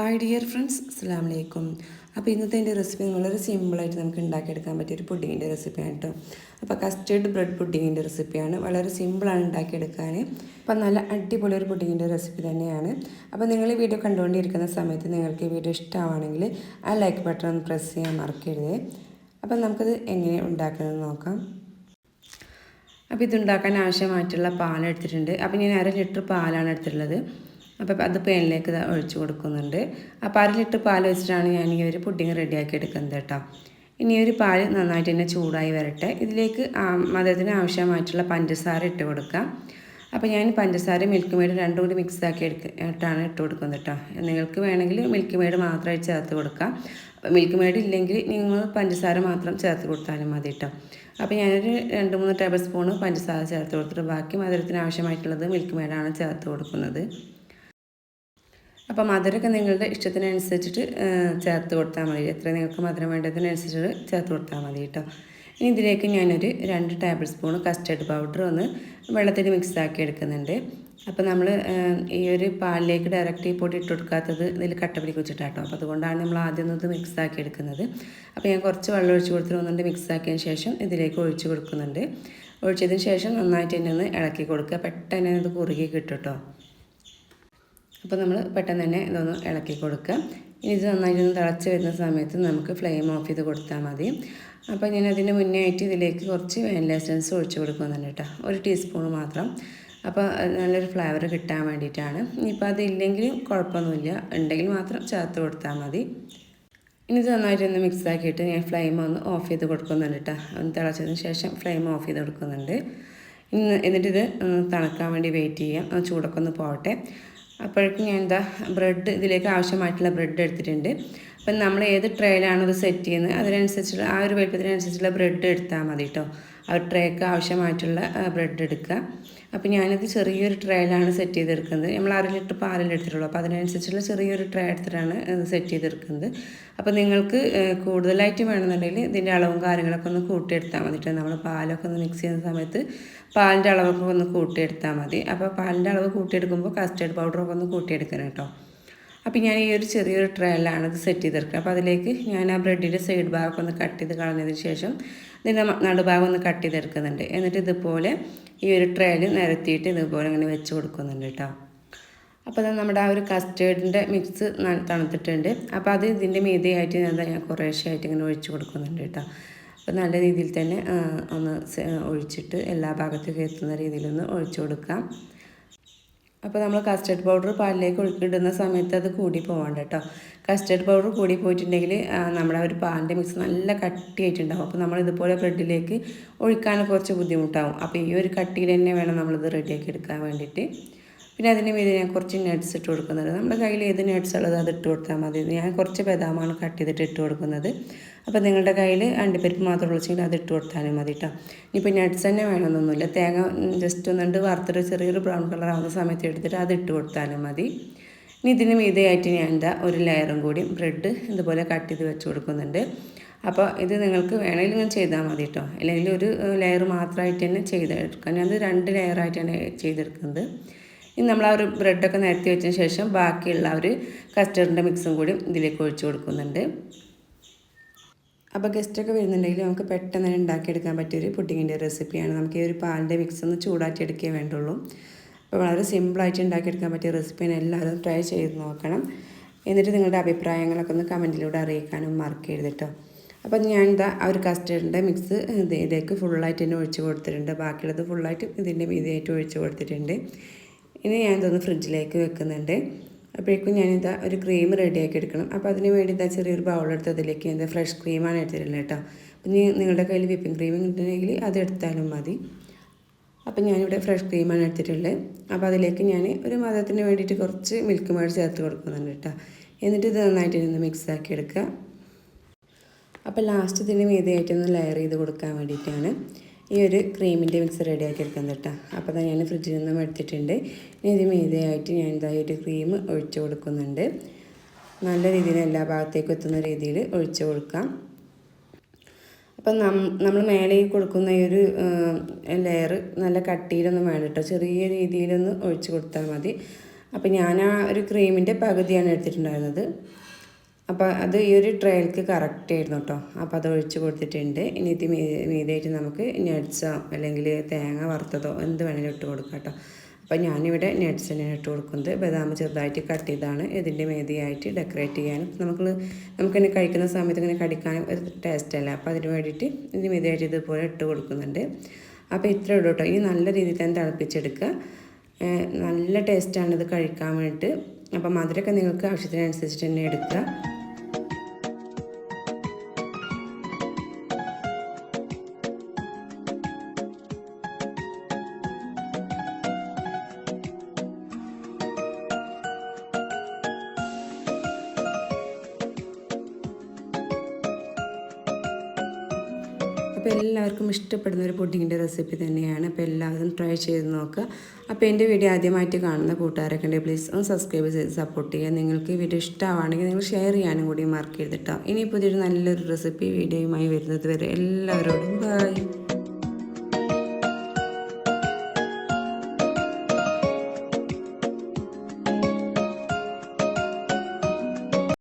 Hi dear friends അസ്സാം വലൈക്കും അപ്പോൾ ഇന്നത്തെ എന്റെ റെസിപ്പി വളരെ സിമ്പിളായിട്ട് നമുക്ക് ഉണ്ടാക്കിയെടുക്കാൻ പറ്റിയ ഒരു പുഡിങ്ങിന്റെ റെസിപ്പിയാണ് കേട്ടോ അപ്പോൾ കസ്റ്റേർഡ് ബ്രെഡ് പുഡിങ്ങിന്റെ റെസിപ്പിയാണ് വളരെ സിമ്പിളാണ് ഉണ്ടാക്കിയെടുക്കാൻ അപ്പോൾ നല്ല അടിപൊളി ഒരു പുഡിങ്ങിന്റെ റെസിപ്പി തന്നെയാണ്. അപ്പോൾ നിങ്ങൾ ഈ വീഡിയോ കണ്ടുകൊണ്ടിരിക്കുന്ന സമയത്ത് നിങ്ങൾക്ക് ഈ വീഡിയോ ഇഷ്ടമാണെങ്കിൽ ആ ലൈക്ക് ബട്ടൺ ഒന്ന് പ്രസ് ചെയ്യാൻ മറക്കരുത്. അപ്പോൾ നമുക്കത് എങ്ങനെ ഉണ്ടാക്കുന്നത് നോക്കാം. അപ്പോൾ ഇതുണ്ടാക്കാൻ ആവശ്യമായിട്ടുള്ള പാൽ എടുത്തിട്ടുണ്ട് അപ്പോൾ ഞാൻ അര ലിറ്റർ പാലാണ് എടുത്തിട്ടുള്ളത്. അപ്പോൾ അത് പേനിലേക്ക് ഒഴിച്ചു കൊടുക്കുന്നുണ്ട്. അപ്പോൾ അര ലിറ്റർ പാൽ വെച്ചിട്ടാണ് ഞാൻ ഈ ഒരു പുഡിങ് റെഡിയാക്കി എടുക്കുന്നത് കേട്ടോ. ഇനി ഒരു പാൽ നന്നായിട്ട് തന്നെ ചൂടായി വരട്ടെ. ഇതിലേക്ക് മധുരത്തിന് ആവശ്യമായിട്ടുള്ള പഞ്ചസാര ഇട്ട് കൊടുക്കാം. അപ്പോൾ ഞാൻ പഞ്ചസാര മിൽക്ക് മെയ്ഡ് രണ്ടും കൂടി മിക്സ് ആക്കി എടുക്കാണ് ഇട്ട് കൊടുക്കുന്നത് കേട്ടോ. നിങ്ങൾക്ക് വേണമെങ്കിൽ മിൽക്ക് മെയ്ഡ് മാത്രമായി ചേർത്ത് കൊടുക്കാം. മിൽക്ക് മെയ്ഡ് ഇല്ലെങ്കിൽ നിങ്ങൾ പഞ്ചസാര മാത്രം ചേർത്ത് കൊടുത്താലും മതി കേട്ടോ. അപ്പോൾ ഞാനൊരു രണ്ട് മൂന്ന് ടേബിൾ സ്പൂണ് പഞ്ചസാര ചേർത്ത് കൊടുത്തിട്ട് ബാക്കി മധുരത്തിന് ആവശ്യമായിട്ടുള്ളത് മിൽക്ക് മെയ്ഡാണ് ചേർത്ത് കൊടുക്കുന്നത്. അപ്പോൾ മധുരമൊക്കെ നിങ്ങളുടെ ഇഷ്ടത്തിനനുസരിച്ചിട്ട് ചേർത്ത് കൊടുത്താൽ മതി. എത്ര നിങ്ങൾക്ക് മധുരം വേണ്ടതിനനുസരിച്ചിട്ട് ചേർത്ത് കൊടുത്താൽ മതി കേട്ടോ. ഇനി ഇതിലേക്ക് ഞാനൊരു രണ്ട് ടേബിൾ സ്പൂൺ കസ്റ്റർഡ് പൗഡർ ഒന്ന് വെള്ളത്തിൽ മിക്സ് ആക്കി എടുക്കുന്നുണ്ട്. അപ്പോൾ നമ്മൾ ഈ ഒരു പാലിലേക്ക് ഡയറക്റ്റ് ഈ പൊടി ഇട്ട് കൊടുക്കാത്തത് ഇതിൽ കട്ട പിടിച്ചിട്ടാട്ടോ അപ്പോൾ അതുകൊണ്ടാണ് നമ്മൾ ആദ്യം ഒന്ന് ഇത് മിക്സ് ആക്കി എടുക്കുന്നത്. അപ്പോൾ ഞാൻ കുറച്ച് വെള്ളം ഒഴിച്ച് കൊടുത്തിട്ട് മിക്സ് ആക്കിയതിന് ശേഷം ഇതിലേക്ക് ഒഴിച്ച് കൊടുക്കുന്നുണ്ട്. ഒഴിച്ചതിന് ശേഷം നന്നായിട്ട് എന്നെ ഒന്ന് ഇളക്കി കൊടുക്കുക. പെട്ടെന്ന് അത് കുറുകി കിട്ടും കേട്ടോ. അപ്പോൾ നമ്മൾ പെട്ടെന്ന് തന്നെ ഇതൊന്ന് ഇളക്കി കൊടുക്കുക. ഇനി ഇത് നന്നായിട്ടൊന്ന് തിളച്ച് വരുന്ന സമയത്ത് നമുക്ക് ഫ്ലെയിം ഓഫ് ചെയ്ത് കൊടുത്താൽ മതി. അപ്പോൾ ഞാൻ അതിന് മുന്നേ ആയിട്ട് ഇതിലേക്ക് കുറച്ച് വാനില എസൻസ് ഒഴിച്ച് കൊടുക്കുന്നുണ്ട് കേട്ടോ. ഒരു ടീസ്പൂൺ മാത്രം. അപ്പോൾ നല്ലൊരു ഫ്ലേവർ കിട്ടാൻ വേണ്ടിയിട്ടാണ്. ഇനിയിപ്പോൾ അതില്ലെങ്കിലും കുഴപ്പമൊന്നുമില്ല. ഉണ്ടെങ്കിൽ മാത്രം ചേർത്ത് കൊടുത്താൽ മതി. ഇനി ഇത് നന്നായിട്ടൊന്ന് മിക്സ് ആക്കിയിട്ട് ഞാൻ ഫ്ലെയിം ഒന്ന് ഓഫ് ചെയ്ത് കൊടുക്കുന്നുണ്ട് കേട്ടോ. ഒന്ന് തിളച്ചതിന് ശേഷം ഫ്ലെയിം ഓഫ് ചെയ്ത് കൊടുക്കുന്നുണ്ട്. എന്നിട്ടിത് തണുക്കാൻ വേണ്ടി വെയിറ്റ് ചെയ്യാം ചൂടൊക്കെ ഒന്ന് പോകട്ടെ. അപ്പോഴേക്കും ഞാൻ എന്താ ബ്രെഡ് ഇതിലേക്ക് ആവശ്യമായിട്ടുള്ള ബ്രെഡ് എടുത്തിട്ടുണ്ട്. അപ്പം നമ്മൾ ഏത് ട്രേയിലാണോ അത് സെറ്റ് ചെയ്യുന്നത് അതിനനുസരിച്ചുള്ള ആ ഒരു വലുപ്പത്തിനനുസരിച്ചുള്ള ബ്രെഡ് എടുത്താൽ മതി കേട്ടോ ആ ട്രേക്ക് ആവശ്യമായിട്ടുള്ള ബ്രെഡ് എടുക്കുക. അപ്പോൾ ഞാനിത് ചെറിയൊരു ട്രേയിലാണ് സെറ്റ് ചെയ്തെടുക്കുന്നത്. നമ്മൾ അര ലിറ്റർ പാലിൽ എടുത്തിട്ടുള്ളൂ. അപ്പോൾ അതിനനുസരിച്ചുള്ള ചെറിയൊരു ട്രേ എടുത്തിട്ടാണ് സെറ്റ് ചെയ്തെടുക്കുന്നത്. അപ്പോൾ നിങ്ങൾക്ക് കൂടുതലായിട്ട് വേണമെന്നുണ്ടെങ്കിൽ ഇതിന്റെ അളവും കാര്യങ്ങളൊക്കെ ഒന്ന് കൂട്ടിയെടുത്താൽ മതി നമ്മൾ പാലൊക്കെ ഒന്ന് മിക്സ് ചെയ്യുന്ന സമയത്ത് പാലിന്റെ അളവൊക്കെ ഒന്ന് കൂട്ടിയെടുത്താൽ മതി. അപ്പോൾ പാലിന്റെ അളവ് കൂട്ടിയെടുക്കുമ്പോൾ കസ്റ്റേർഡ് പൗഡറൊക്കെ ഒന്ന് കൂട്ടിയെടുക്കണം കേട്ടോ അപ്പോൾ ഞാൻ ഈ ഒരു ചെറിയൊരു ട്രേയിലാണ് ഇത് സെറ്റ് ചെയ്തെടുക്കുക അപ്പോൾ അതിലേക്ക് ഞാൻ ആ ബ്രെഡിന്റെ സൈഡ് ഭാഗമൊക്കെ ഒന്ന് കട്ട് ചെയ്ത് കളഞ്ഞതിന് ശേഷം ഇതിന്റെ നടുഭാഗം ഒന്ന് കട്ട് ചെയ്തെടുക്കുന്നുണ്ട്. എന്നിട്ട് ഇതുപോലെ ഈ ഒരു ട്രേയിൽ നിരത്തിയിട്ട് ഇതുപോലെ ഇങ്ങനെ വെച്ച് കൊടുക്കുന്നുണ്ട് കേട്ടോ. അപ്പോൾ അത് നമ്മുടെ ആ ഒരു കസ്റ്റേർഡിന്റെ മിക്സ് തണുത്തിട്ടുണ്ട്. അപ്പോൾ അത് ഇതിന്റെ മീതിയായിട്ട് ഞാൻ ഞാൻ കുറേശ്ശായിട്ട് ഇങ്ങനെ ഒഴിച്ച് കൊടുക്കുന്നുണ്ട് കേട്ടോ. അപ്പോൾ നല്ല രീതിയിൽ തന്നെ ഒന്ന് ഒഴിച്ചിട്ട് എല്ലാ ഭാഗത്തേക്കും എത്തുന്ന രീതിയിലൊന്ന് ഒഴിച്ചു കൊടുക്കാം. അപ്പോൾ നമ്മൾ കസ്റ്റർഡ് പൗഡർ പാലിലേക്ക് ഇടുന്ന സമയത്ത് അത് കൂടി പോകണ്ട കേട്ടോ. കസ്റ്റർഡ് പൗഡർ കൂടി പോയിട്ടുണ്ടെങ്കിൽ നമ്മുടെ ഒരു പാലിന്റെ മിക്സ് നല്ല കട്ടിയായിട്ടുണ്ടാവും. അപ്പോൾ നമ്മൾ ഇതുപോലെ ബ്രെഡിലേക്ക് ഒഴിക്കാൻ കുറച്ച് ബുദ്ധിമുട്ടാവും. അപ്പോൾ ഈ ഒരു കട്ടിയിൽ തന്നെ വേണം നമ്മളിത് റെഡിയാക്കി എടുക്കാൻ വേണ്ടിയിട്ട്. പിന്നെ അതിന് മീതെ ഞാൻ കുറച്ച് നട്ട്സ് ഇട്ട് കൊടുക്കുന്നുണ്ട്. നമ്മുടെ കയ്യിൽ ഏത് നട്ട്സ് ഉള്ളത് അത് ഇട്ട് കൊടുത്താൽ മതി. ഞാൻ കുറച്ച് ബദാമാണ് കട്ട് ചെയ്തിട്ട് ഇട്ട് കൊടുക്കുന്നത്. അപ്പോൾ നിങ്ങളുടെ കയ്യിൽ അണ്ടിപ്പരിപ്പ് മാത്രം ഉള്ളിച്ചെങ്കിൽ അത് ഇട്ട് കൊടുത്താലും മതി കേട്ടോ ഇനിയിപ്പോൾ നട്ട്സ് തന്നെ വേണമെന്നൊന്നുമില്ല. തേങ്ങ ജസ്റ്റ് ഒന്നുണ്ട് വറുത്തിട്ട് ചെറിയൊരു ബ്രൗൺ കളർ ആവുന്ന സമയത്ത് എടുത്തിട്ട് അത് ഇട്ട് കൊടുത്താലും മതി. ഇനി ഇതിന് മീതെയായിട്ട് ഞാൻ എന്താ ഒരു ലെയറും കൂടി ബ്രെഡ് ഇതുപോലെ കട്ട് ചെയ്ത് വെച്ച് കൊടുക്കുന്നുണ്ട്. അപ്പോൾ ഇത് നിങ്ങൾക്ക് വേണമെങ്കിൽ ഇങ്ങനെ ചെയ്താൽ മതി കേട്ടോ അല്ലെങ്കിൽ ഒരു ലെയർ മാത്രമായിട്ട് തന്നെ ചെയ്തെടുക്കാം. ഞാനത് രണ്ട് ലെയറായിട്ടാണ് ചെയ്തെടുക്കുന്നത്. ഇനി നമ്മൾ ആ ഒരു ബ്രെഡൊക്കെ നിരത്തി വെച്ചതിന് ശേഷം ബാക്കിയുള്ള ഒരു കസ്റ്റർഡിന്റെ മിക്സും കൂടി ഇതിലേക്ക് ഒഴിച്ചു കൊടുക്കുന്നുണ്ട്. അപ്പോൾ ഗസ്റ്റൊക്കെ വരുന്നുണ്ടെങ്കിൽ നമുക്ക് പെട്ടെന്ന് തന്നെ ഉണ്ടാക്കിയെടുക്കാൻ പറ്റിയൊരു പുഡിങ്ങിന്റെ റെസിപ്പിയാണ്. നമുക്ക് ഈ ഒരു പാലിന്റെ മിക്സ് ഒന്ന് ചൂടാക്കി എടുക്കേ വേണ്ടുള്ളൂ. അപ്പോൾ വളരെ സിമ്പിളായിട്ട് ഉണ്ടാക്കിയെടുക്കാൻ പറ്റിയ റെസിപ്പിയാണ്. എല്ലാവരും ട്രൈ ചെയ്ത് നോക്കണം. എന്നിട്ട് നിങ്ങളുടെ അഭിപ്രായങ്ങളൊക്കെ ഒന്ന് കമന്റിലൂടെ അറിയിക്കാനും മാർക്ക് കേട്ടോ. അപ്പം ഞാൻ ഇതാ ആ ഒരു കസ്റ്റർഡിന്റെ മിക്സ് ഇതിലേക്ക് ഫുള്ളായിട്ട് തന്നെ ഒഴിച്ച് കൊടുത്തിട്ടുണ്ട്. ബാക്കിയുള്ളത് ഫുള്ളായിട്ട് ഇതിന്റെ മീതിയായിട്ട് ഒഴിച്ച് കൊടുത്തിട്ടുണ്ട്. ഇനി ഞാൻ ഇതൊന്ന് ഫ്രിഡ്ജിലേക്ക് വെക്കുന്നുണ്ട്. അപ്പോഴേക്കും ഞാനിതാ ഒരു ക്രീം റെഡിയാക്കി എടുക്കണം. അപ്പോൾ അതിന് വേണ്ടി ഇതാ ചെറിയൊരു ബൗളെടുത്ത് അതിലേക്ക് എന്താ ഫ്രഷ് ക്രീമാണ് എടുത്തിട്ടുള്ളത് കേട്ടോ. ഇനി നിങ്ങളുടെ കയ്യിൽ വിപ്പിംഗ് ക്രീം ഉണ്ടെങ്കിൽ അത് എടുത്താലും മതി. അപ്പം ഞാനിവിടെ ഫ്രഷ് ക്രീമാണ് എടുത്തിട്ടുള്ളത്. അപ്പോൾ അതിലേക്ക് ഞാൻ ഒരു മതത്തിന് വേണ്ടിയിട്ട് കുറച്ച് മിൽക്ക് മേഡ് ചേർത്ത് കൊടുക്കുന്നുണ്ട് കേട്ടോ. എന്നിട്ട് ഇത് നന്നായിട്ട് ഇരുന്ന് മിക്സ് ആക്കി എടുക്കുക. അപ്പോൾ ലാസ്റ്റ് ഇതിന് മീതിയായിട്ടൊന്ന് ലെയർ ചെയ്ത് കൊടുക്കാൻ വേണ്ടിയിട്ടാണ്. ഈ ഒരു ക്രീമിന്റെ മിക്സ് റെഡിയാക്കി എടുക്കാൻ കേട്ടോ. അപ്പോൾ അത് ഞാൻ ഫ്രിഡ്ജിൽ നിന്നും എടുത്തിട്ടുണ്ട്. ഇനി ഇത് മീതയായിട്ട് ഞാൻ ഇതാ ഒരു ക്രീം ഒഴിച്ചു കൊടുക്കുന്നുണ്ട്. നല്ല രീതിയിൽ എല്ലാ ഭാഗത്തേക്കും എത്തുന്ന രീതിയിൽ ഒഴിച്ചു കൊടുക്കാം. അപ്പം നം നമ്മൾ മേലെ കൊടുക്കുന്ന ഈ ഒരു ലെയർ നല്ല കട്ടിയിലൊന്നും വേണ്ട കേട്ടോ. ചെറിയ രീതിയിലൊന്ന് ഒഴിച്ചു കൊടുത്താൽ മതി. അപ്പം ഞാൻ ആ ഒരു ക്രീമിന്റെ പകുതിയാണ് എടുത്തിട്ടുണ്ടായിരുന്നത്. അപ്പോൾ അത് ഈ ഒരു ട്രയൽക്ക് കറക്റ്റ് ആയിരുന്നു കേട്ടോ അപ്പോൾ അത് ഒഴിച്ച് കൊടുത്തിട്ടുണ്ട്. ഇനി ഇത് മീതായിട്ട് നമുക്ക് നട്ട്സോ അല്ലെങ്കിൽ തേങ്ങ വറുത്തതോ എന്ത് വേണമെങ്കിലും ഇട്ട് കൊടുക്കാം കേട്ടോ അപ്പോൾ ഞാനിവിടെ നട്ട്സ് തന്നെയാണ് ഇട്ട് കൊടുക്കുന്നത്. ബദാം ചെറുതായിട്ട് കട്ട് ചെയ്താണ്. ഇതിന്റെ മേതിയായിട്ട് ഡെക്കറേറ്റ് ചെയ്യാനും നമുക്ക് നമുക്കിങ്ങനെ കഴിക്കുന്ന സമയത്ത് ഇങ്ങനെ കടിക്കാനും ഒരു ടേസ്റ്റ് അല്ല. അപ്പോൾ അതിന് വേണ്ടിയിട്ട് ഇതിന് മേതിയായിട്ട് ഇതുപോലെ ഇട്ട് കൊടുക്കുന്നുണ്ട്. അപ്പോൾ ഇത്ര ഇടും കേട്ടോ ഇനി നല്ല രീതിയിൽ തന്നെ തിളപ്പിച്ചെടുക്കുക. നല്ല ടേസ്റ്റാണ് ഇത് കഴിക്കാൻ വേണ്ടിയിട്ട്. അപ്പോൾ മധുരമൊക്കെ നിങ്ങൾക്ക് ആവശ്യത്തിനനുസരിച്ചിട്ട് തന്നെ എടുക്കുക. അപ്പോൾ എല്ലാവർക്കും ഇഷ്ടപ്പെടുന്ന ഒരു പുഡിങ്ങിന്റെ റെസിപ്പി തന്നെയാണ്. അപ്പോൾ എല്ലാവരും ട്രൈ ചെയ്ത് നോക്കുക അപ്പോൾ എന്റെ വീഡിയോ ആദ്യമായിട്ട് കാണുന്ന കൂട്ടുകാരൊക്കെ ഉണ്ടെങ്കിൽ പ്ലീസ് ഒന്ന് സബ്സ്ക്രൈബ് ചെയ്ത് സപ്പോർട്ട് ചെയ്യുക. നിങ്ങൾക്ക് ഈ വീഡിയോ ഇഷ്ടമാണെങ്കിൽ നിങ്ങൾ ഷെയർ ചെയ്യാനും കൂടി മാർക്ക് ചെയ്തിട്ടോ ഇനി പുതിയൊരു നല്ലൊരു റെസിപ്പി വീഡിയോയുമായി വരുന്നത് വരെ എല്ലാവരോടും ബൈ